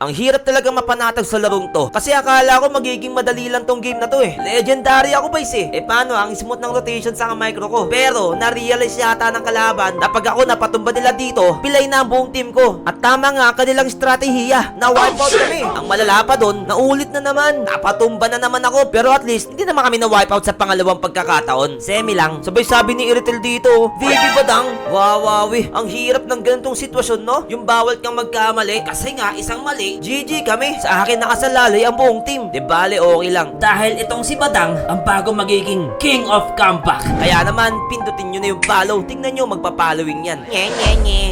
Ang hirap talaga mapanatag sa larong to. Kasi akala ko magiging madali lang tong game na to eh. Legendary ako boys eh. Eh paano ang smooth ng rotation sa micro ko. Pero na-realize yata ng kalaban na pag ako napatumba nila dito, pilay na ang buong team ko. At tama nga kanilang strategiya. Na wipe out kami. Ang malala pa doon, naulit na naman. Napatumba na naman ako. Pero at least, hindi naman kami na wipe out sa pangalawang pagkakataon. Semi lang. Sabay sabi ni Iritel dito, Vivi Badang, wawawi. Ang hirap ng ganitong sitwasyon no. Yung bawal kang magkamali kasi nga isang mali, GG kami. Sa akin nakasalalay ang buong team. Di bale okay lang. Dahil itong si Badang ang bago magiging King of Comeback. Kaya naman, pindutin nyo na yung follow. Tingnan nyo, magpa-following yan. Nye, nye, nye.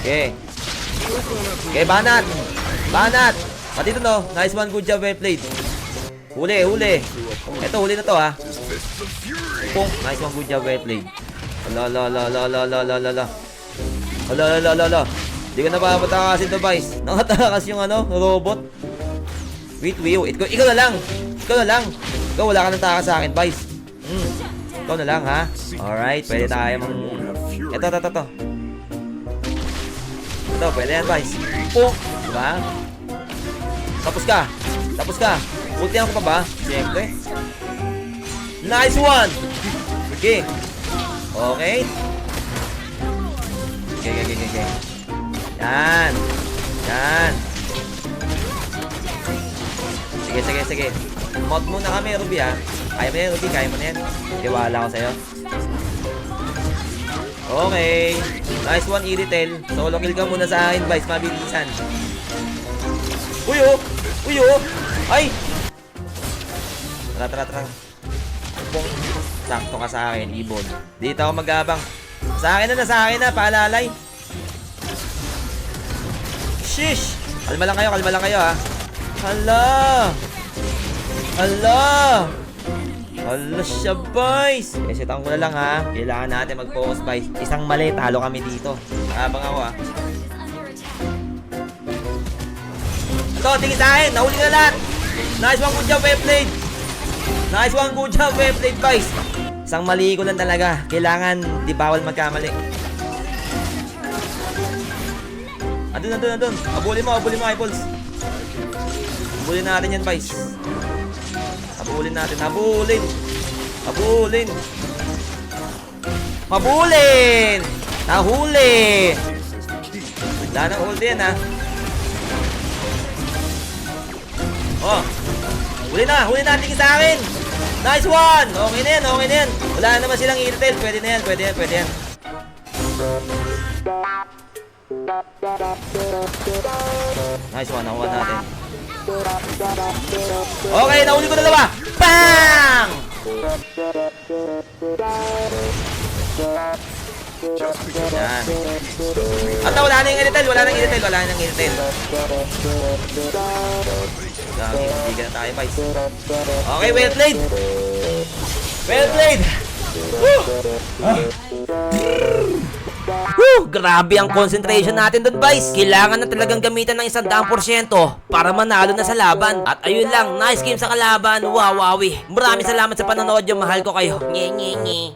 Okay. Okay, banat. Banat. Pati ito no. Nice one, good job, well played. Huli, huli. Ito, huli na to ha. Pong. Nice one, good job, well played. Ala, ala, ala, ala, ala, ala, ala, ala. Ala, ala, ala, ala. Di ka na pa matakasin to, Vice. Nakatakas yung ano, robot. Wait, wait, ikaw, ikaw na lang. Ikaw na lang. Ikaw, wala ka nang takas sa akin, Vice. Hmm. Ikaw na lang, ha? Alright, pwede tayo mag... Ito, ito, ito, ito. Ito, pwede yan, Vice. Oh, diba? Tapos ka. Tapos ka. Ultihan ko pa ba? Siyempre. Nice one! Sige. Okay. Okay, okay, okay, okay. Yan. Yan. Sige, sige, sige. Mod muna kami, Ruby, ha? Kaya mo yan, Ruby. Kaya mo na yan. Tiwala ko sa'yo. Okay. Nice one, Iritel. Solo kill ka muna sa akin, Vice. Mabilisan. Uy, oh! Uy, oh! Ay! Tara, tara, tara. Sakto ka sa akin, Ibon. Dito ako mag-abang. Sa akin na, na, sa akin na. Paalalay. Shish! Kalma lang kayo, kalma lang kayo, ha. Hala! Hala! Hala siya, boys! Eh, sitan ko na lang, ha. Kailangan natin mag-focus, boys. Isang mali, talo kami dito. Abang ako, ha. Ito, tingin sa akin. Nahuli na lahat. Nice one, good job, well played. Nice one, good job, well played, guys. Isang mali ko lang talaga. Kailangan, di bawal magkamali. Andun, andun, andun. Abulin mo, abulin mo, eyeballs. Abulin natin yan, guys. Abulin natin, abulin. Abulin. Mabulin! Nahuli! Wala nang hold yan, ha. Oh. Huli na, huli na, tingin sa akin. Nice one! Okay na yan, okay na yan. Wala naman silang intel. Pwede na yan, pwede yan, pwede yan. Nice one, nakuha natin. Okay, nahuli ko dalawa. Bang! Yan. At wala na yung intel, wala na yung intel, wala na yung intel. Dami, hindi ka na tayo, guys. Okay, well played. Well played. Woo! Woo! Grabe ang concentration natin doon, guys. Kailangan na talagang gamitan ng isang daang porsyento para manalo na sa laban. At ayun lang, nice game sa kalaban. Wawawi. Maraming salamat sa panonood yung mahal ko kayo. Nye, nye, nye.